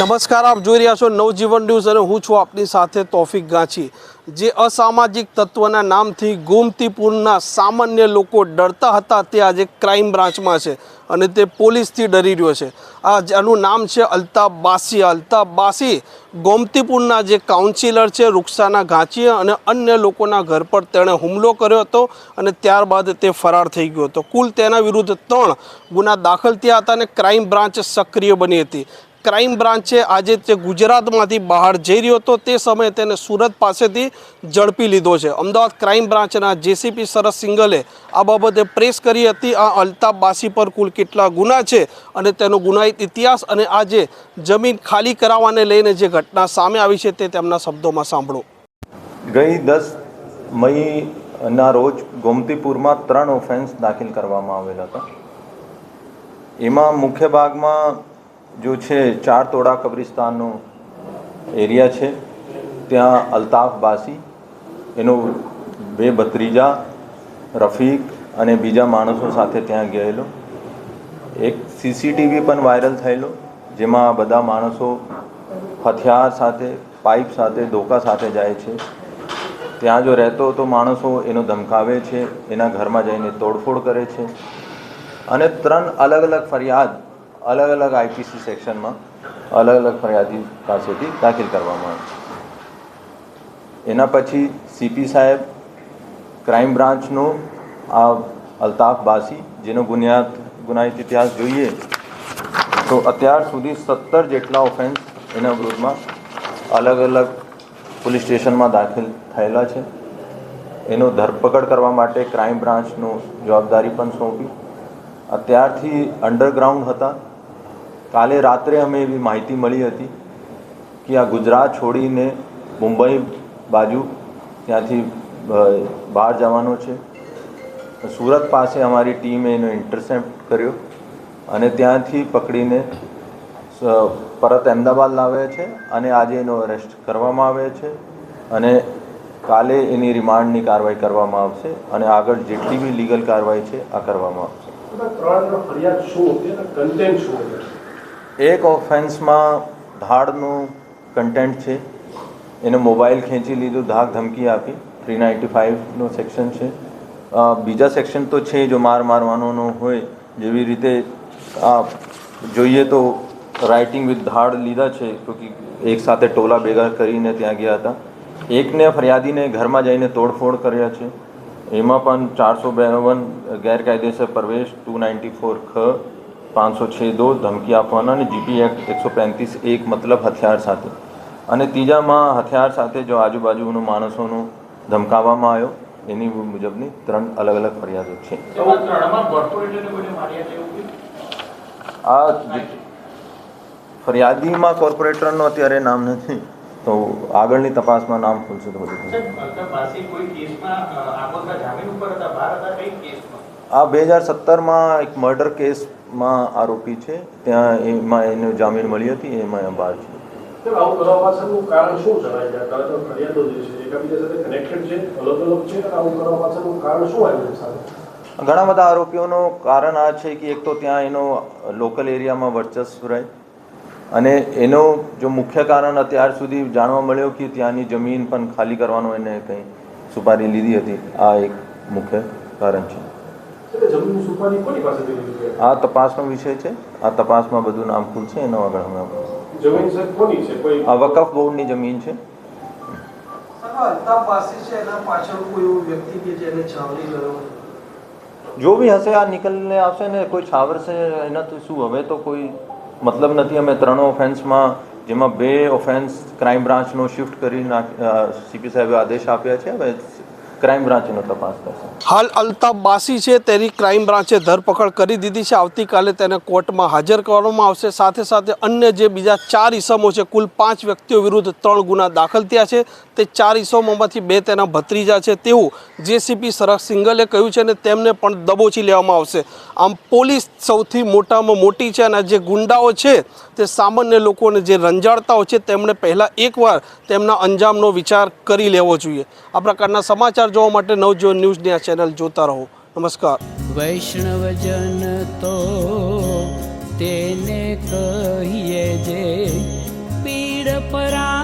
નમસ્કાર, આપ જોઈ રહ્યા છો નવજીવન ન્યૂઝ અને હું છું આપની સાથે તોફિક ગાંચી. જે અસામાજિક તત્વના નામથી ગોમતીપુરના સામાન્ય લોકો ડરતા હતા તે આજે ક્રાઇમ બ્રાન્ચમાં છે અને તે પોલીસથી ડરી રહ્યો છે. આ જેનું નામ છે અલ્તાફ બાસી. અલ્તાફ બાસી ગોમતીપુરના જે કાઉન્સિલર છે રૂક્ષાના ઘાંચીએ અને અન્ય લોકોના ઘર પર તેણે હુમલો કર્યો હતો અને ત્યારબાદ તે ફરાર થઈ ગયો હતો. કુલ તેના વિરુદ્ધ ત્રણ ગુના દાખલ થયા હતા અને ક્રાઇમ બ્રાન્ચ સક્રિય બની હતી. ક્રાઇમ બ્રાન્ચે આજે તે ગુજરાતમાંથી બહાર જઈ રહ્યો હતો. તે સમયે તેને સુરત પાસેથી ઝડપી લીધો છે. અમદાવાદ ક્રાઇમ બ્રાન્ચના જેસીપી સરસ સિંગલે આ બાબતે પ્રેસ કરી હતી. આ અલ્તાફ બાસી પર કુલ કેટલા ગુના છે અને તેનો ગુનાહિત ઇતિહાસ અને આજે જમીન ખાલી કરાવવાને લઈને જે ઘટના સામે આવી છે તે તેમના શબ્દોમાં સાંભળો. ગઈ દસ મઈના રોજ ગોમતીપુરમાં ત્રણ ઓફેન્સ દાખલ કરવામાં આવેલા હતા. એમાં મુખ્ય ભાગમાં જો છે, ચાર તોડા કબ્રિસ્તાનનો એરિયા છે. ત્યાં અલ્તાફ બાસી, એનો બે ભત્રીજા, રફીક અને બીજા માણસો સાથે ત્યાં ગયેલો. એક સીસીટીવી પણ વાયરલ થયેલો, જેમાં બધા માણસો હથિયાર સાથે, પાઇપ સાથે, ધોકા સાથે જાય છે. ત્યાં જો રહેતો તો માણસો એનો ધમકાવે છે, એના ઘરમાં જઈને તોડફોડ કરે છે. અને ત્રણ અલગ અલગ ફરિયાદ અલગ અલગ આઈપીસી સેક્શનમાં અલગ અલગ ફરિયાદી પાસેથી દાખલ કરવામાં આવે એના પછી સીપી સાહેબ, ક્રાઇમ બ્રાન્ચનો આ અલ્તાફ બાસી, જેનો ગુનિયાદ ગુનાહિત ઇતિહાસ જોઈએ, તો અત્યાર સુધી સત્તર જેટલા ઓફેન્સ એના વિરુદ્ધમાં અલગ અલગ પોલીસ સ્ટેશનમાં દાખલ થયેલા છે. એનો ધરપકડ કરવા માટે ક્રાઇમ બ્રાન્ચનો જવાબદારી પણ સોંપી. અત્યારથી અંડરગ્રાઉન્ડ હતા. કાલે રાત્રે અમે એવી માહિતી મળી હતી કે આ ગુજરાત છોડીને મુંબઈ બાજુ ત્યાંથી બહાર જવાનો છે. સુરત પાસે અમારી ટીમે એનો ઇન્ટરસેપ્ટ કર્યો અને ત્યાંથી પકડીને પરત અમદાવાદ લાવ્યા છે અને આજે એનો અરેસ્ટ કરવામાં આવે છે અને કાલે એની રિમાન્ડની કાર્યવાહી કરવામાં આવશે અને આગળ જેટલી બી લીગલ કાર્યવાહી છે, આ કરવામાં આવશે. ફરિયાદ શું કન્ટેન્ટ શું એક ઓફેન્સમાં ધાડનું કન્ટેન્ટ છે. એને મોબાઈલ ખેંચી લીધું, ધાક ધમકી આપી. થ્રી નાઇન્ટી ફાઇવનો સેક્શન છે. બીજા સેક્શન તો છે જો માર મારવાનો હોય, જેવી રીતે આ જોઈએ તો રાઇટિંગ વિથ ધાડ લીધા છે કે એક સાથે ટોલા ભેગા કરીને ત્યાં ગયા હતા. એકને ફરિયાદીને ઘરમાં જઈને તોડફોડ કર્યા છે. એમાં પણ ચારસો બેવન ગેરકાયદેસર પ્રવેશ ટુ નાઇન્ટી ફોર ખ. પાંચસો છ દો ધમકી આપવાના અને જીપી એક્ટ એકસો પેંત્રીસ એક મતલબ હથિયાર સાથે. અને ત્રીજામાં હથિયાર સાથે જો આજુબાજુનું માણસોનું ધમકાવવામાં આવ્યો એની મુજબની ત્રણ અલગ અલગ ફરિયાદો છે? આ ફરિયાદીમાં કોર્પોરેટરનું અત્યારે નામ નથી તો આગળની તપાસમાં નામ ખુલશે તો બધું આ બે હજાર સત્તરમાં એક મર્ડર કેસમાં આરોપી છે. ત્યાં એમાં એને જામીન મળી હતી એમાં બહાર છે. ઘણા બધા આરોપીઓનું કારણ આ છે કે એક તો ત્યાં એનો લોકલ એરિયામાં વર્ચસ્વ રહે અને એનો જો મુખ્ય કારણ અત્યાર સુધી જાણવા મળ્યો કે ત્યાંની જમીન પણ ખાલી કરવાનો એને કંઈ સુપારી લીધી હતી આ એક મુખ્ય કારણ છે. આ તપાસનો વિષય છે. આ તપાસમાં બધું નામ ખુલશે એનો આગળ હમણાં જમીન સાહેબ કોની છે? કોઈ આ વકફ બોર્ડની જમીન છે. અલ્તાફ બાસી છે એના પાછળ કોઈ એવું વ્યક્તિ કે જેને છાવરી કર્યો જો બી હશે આ નિકલને આવશે ને કોઈ છાવરશે એનાથી શું? હવે તો કોઈ મતલબ નથી. અમે ત્રણ ઓફેન્સમાં જેમાં બે ઓફેન્સ ક્રાઇમ બ્રાન્ચનો શિફ્ટ કરી નાખ સીપી સાહેબે આદેશ આપ્યા છે. હવે ક્રાઇમ બ્રાન્ચનો તપાસ કરશે. હાલ અલ્તાફ બાસી છે, તેની ક્રાઇમ બ્રાન્ચે ધરપકડ કરી દીધી છે. આવતીકાલે તેને કોર્ટમાં હાજર કરવામાં આવશે. સાથે સાથે અન્ય જે બીજા ચાર ઈસમો છે, કુલ પાંચ વ્યક્તિઓ વિરુદ્ધ ત્રણ ગુના દાખલ થયા છે. તે ચાર ઈસમોમાંથી બે તેના ભત્રીજા છે. તેવું જેસીપી સરસ સિંગલે કહ્યું છે અને તેમને પણ દબોચી લેવામાં આવશે. આમ પોલીસ સૌથી મોટામાં મોટી છે અને જે ગુંડાઓ છે, તે સામાન્ય લોકોને જે રંજાડતાઓ છે તેમણે પહેલાં એકવાર તેમના અંજામનો વિચાર કરી લેવો જોઈએ. આ પ્રકારના સમાચાર જોવા માટે નવજીવન ન્યૂઝની આ ચેનલ જોતા રહો. નમસ્કાર. વૈષ્ણવજન તો તેને કહીએ જે પીડ પરાઈ